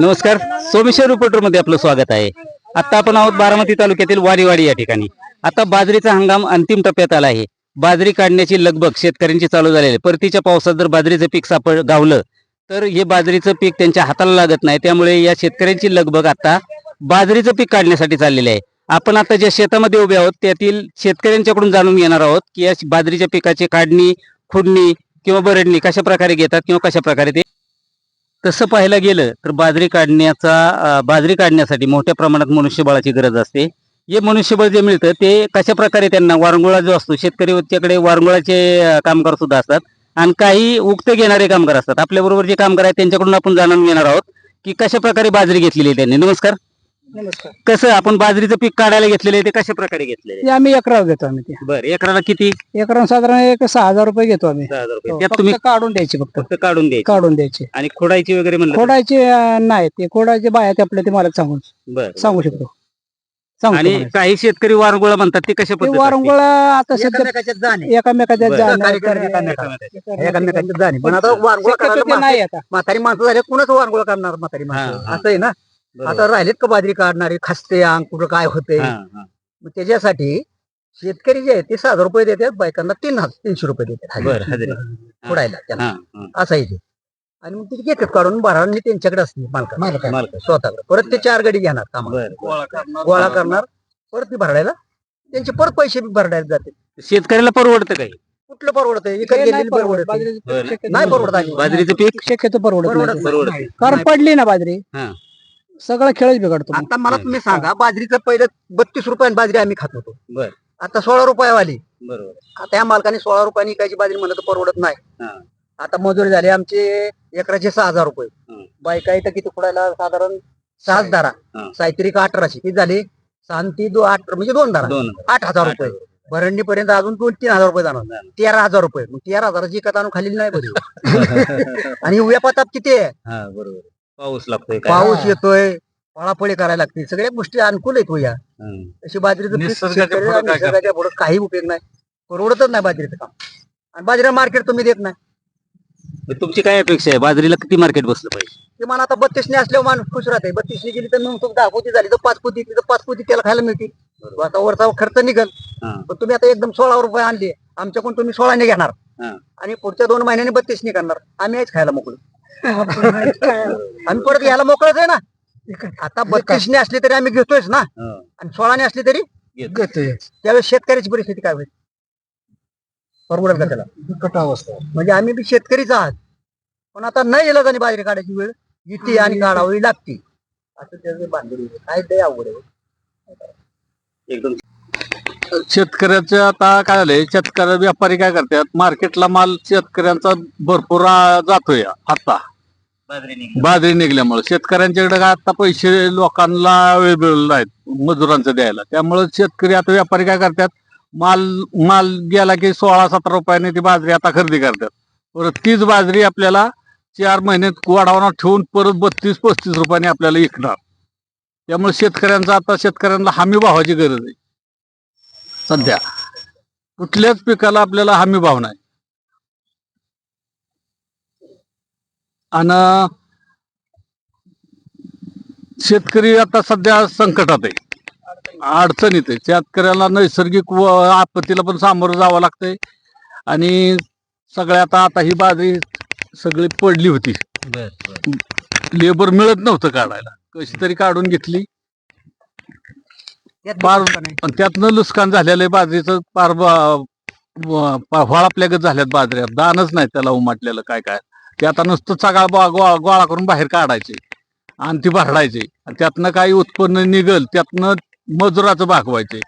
नमस्कार. सोमेश्वर रिपोर्टरमध्ये आपलं स्वागत आहे. आता आपण आहोत बारामती तालुक्यातील वारीवाडी या ठिकाणी. आता बाजरीचा हंगाम अंतिम टप्प्यात आला आहे. बाजरी काढण्याची लगबग शेतकऱ्यांची चालू झालेली आहे. परतीच्या पावसात जर बाजरीचं पीक सापड गावलं तर हे बाजरीचं पीक त्यांच्या हाताला लागत नाही. त्यामुळे या शेतकऱ्यांची लगबग आता बाजरीचं पीक काढण्यासाठी चाललेली आहे. आपण आता ज्या शेतामध्ये उभे आहोत त्यातील शेतकऱ्यांच्याकडून जाणून घेणार आहोत की या बाजरीच्या पिकाची काढणी खुडणी किंवा बरडणी कशा प्रकारे घेतात किंवा कशा प्रकारे ते तसं पाहायला गेलं तर बाजरी काढण्याचा बाजरी काढण्यासाठी मोठ्या प्रमाणात मनुष्यबळाची गरज असते. हे मनुष्यबळ जे मिळतं ते कशा प्रकारे त्यांना वारंगुळा जो असतो शेतकरी त्याकडे वारंगुळाचे कामगार सुद्धा असतात आणि काही उक्त घेणारे कामगार असतात. आपल्याबरोबर जे कामगार आहेत त्यांच्याकडून आपण जाणून घेणार आहोत की कशा प्रकारे बाजरी घेतलेली आहे त्यांनी. नमस्कार. नमस्कार. कसं आपण बाजरीचं पीक काढायला घेतलेलं आहे ते कशा प्रकारे घेतलेले ते आम्ही एकरावर घेतो आम्ही ते. बरं एकराला किती? एकरावर साधारण एक सहा हजार रुपये घेतो आम्ही. दहा हजार रुपये. हो, त्यात तुम्ही काढून द्यायचे फक्त. फक्त काढून द्यायचे. काढून द्यायचे. आणि खोडायची वगैरे म्हणलं खोडायचे अं, नाही ते खोडायचे बाया ते आपल्या ते मला सांगू बरं सांगू शकतो. सांगू आणि शकतो. काही शेतकरी वारंगुळा म्हणतात ते कशा ते पद्धतीने वारंगुळ आता सध्या एकामेकाच्या जाणं तर- एकामेकाच्या. एकामेकांची जाणी पण आता वारंगुळा शक्यतो ते नाही आता. म्हातारी माणसं झाले कुणाच वारंगुळा करणार म्हातारी हा, माणसं? हा. असं आहे ना? आता राहिलेत का बाजरी काढणारे खसते अंग कुठं काय होते. मग त्याच्यासाठी शेतकरी जे आहेत ते सहा हजार रुपये देतात बायकांना तीन हजार तीनशे रुपये देतात बरं हजरी. फोडायला त्यांना. असं आहे ते आणि मग ते घेतात काढून भरावणी त्यांच्याकडे असते मालका मालक. स्वतःकडे परत ते चार गडी घेणार कामाला. गोळा करणार परत ती भरडायला त्यांचे परत पैसे बी भरडायला जाते शेतकऱ्याला परवडतं काही कुठलं परवडत नाही परवडत. बाजरीचं पीक. शक्यतो परवडत आहे. बाजरीचं पीक शक्यतो परवडत परवडत नाही परवडत नाही. कारण पडली ना बाजरी हा. सगळं खेळच बिघडतो. आता मला तुम्ही सांगा बाजरीचं पहिलं बत्तीस रुपयाने बाजरी आम्ही खात होतो. बर. आता सोळा रुपयावाली. बरोबर. आता या मालकाने सोळा रुपयाने इकायची बाजरी म्हणत तर परवडत नाही. हा. आता मजुरी झाली आमचे एकराचे सहा हजार रुपये. हं. बायका इथं किती पुढायला साधारण सहाच दारा. साहित्रिक अठराशे. किती झाले? सहा ती दो आठ म्हणजे दोन दारा. आठ हजार रुपये. भरणी पर्यंत अजून दोन तीन हजार रुपये जाणार. तेरा हजार रुपये. मग तेरा हजाराची कथा आणून खाली नाही बरी. आणि व्यापातात किती आहे? हा बरोबर. पाऊस लागतोय काय? पाऊस येतोय पळापळी करायला लागते. सगळ्या गोष्टी अनुकूल आहेत हो या. हं. अशी बाजरीचं पीक निसर्गाच्या शेतकऱ्याला पुढं काय निसर्गाच्या पुढं काही उपयोग नाही. परवडतच नाही बाजरीचं काम. आणि बाजरीला मार्केट तुम्ही देत नाही. मग तुमची काय अपेक्षा आहे? बाजरीला किती मार्केट बसलं पाहिजे? ते मला आता बत्तीसने असल्यावर माणूस खुश राहते. बत्तीसने गेली तर मग तो दहा पोती झाली तर पाच पोती तर पाच पोती त्याला खायला मिळतील. आता वरचा खर्च निघल. हा. पण तुम्ही आता एकदम सोळा रुपये आणले. आमच्याकडून तुम्ही सोळाने घेणार. हा. आणि पुढच्या दोन महिन्यांनी बत्तीसने करणार. आम्ही आहेच खायला मोकळं. आम्ही परत घ्यायला मोकळच आहे ना. आता बत्तीसने असले तरी आम्ही घेतोयच ना. हं. आणि सोळाने असले तरी घेतो. त्यावेळेस शेतकऱ्याची परिस्थिती काय होईल? परवडेल का त्याला? कटावस्था म्हणजे आम्ही बी शेतकरीच आहात. पण आता नाही येलं आणि बाजरी काढायची वेळ? येते आणि काढावी लागते. असं त्याचं बांधली काय ते अवघड आहे. एकदम शेतकऱ्याचं आता काय झालंय शेतकरी व्यापारी काय करतात मार्केटला माल शेतकऱ्यांचा भरपूर आ, जातोय आता. बाजरी निघाली. बाजरी निघल्यामुळे. शेतकऱ्यांच्याकडे काय आता पैसे लोकांना अवेलेबल नाहीत मजुरांचं द्यायला. त्यामुळे शेतकरी आता व्यापारी काय करतात माल माल गेला की सोळा सतरा रुपयाने ती बाजरी आता खरेदी करतात. परत तीच बाजरी आपल्याला चार महिन्यात गोडावणार ठेवून परत बत्तीस पस्तीस रुपयाने आपल्याला विकणार. त्यामुळे शेतकऱ्यांचा आता शेतकऱ्यांना हमी भावाची गरज आहे. सध्या. कुठल्याच पिकाला आपल्याला हमी भाव नाही. आणि शेतकरी आता सध्या संकटात आहे. अडचणीत आहे. शेतकऱ्याला नैसर्गिक व आपत्तीला पण सामोरं जावं लागतंय. आणि सगळ्या आता आता ही बाजरी सगळी पडली होती. बर, बर. लेबर मिळत नव्हतं काढायला. कशी तरी काढून घेतली. पण त्यातनं नुकसान झालेलं आहे बाजरीचं फार व्हाळापल्यागत झाल्यात बाजऱ्या. दानच नाही त्याला उमाटलेलं काय काय. ते आता नुसतं सगळा गोळा गोळा करून बाहेर काढायचे आणि ती भरडायचे. त्यातनं काही उत्पन्न निघल त्यातनं मजुराचं भागवायचे.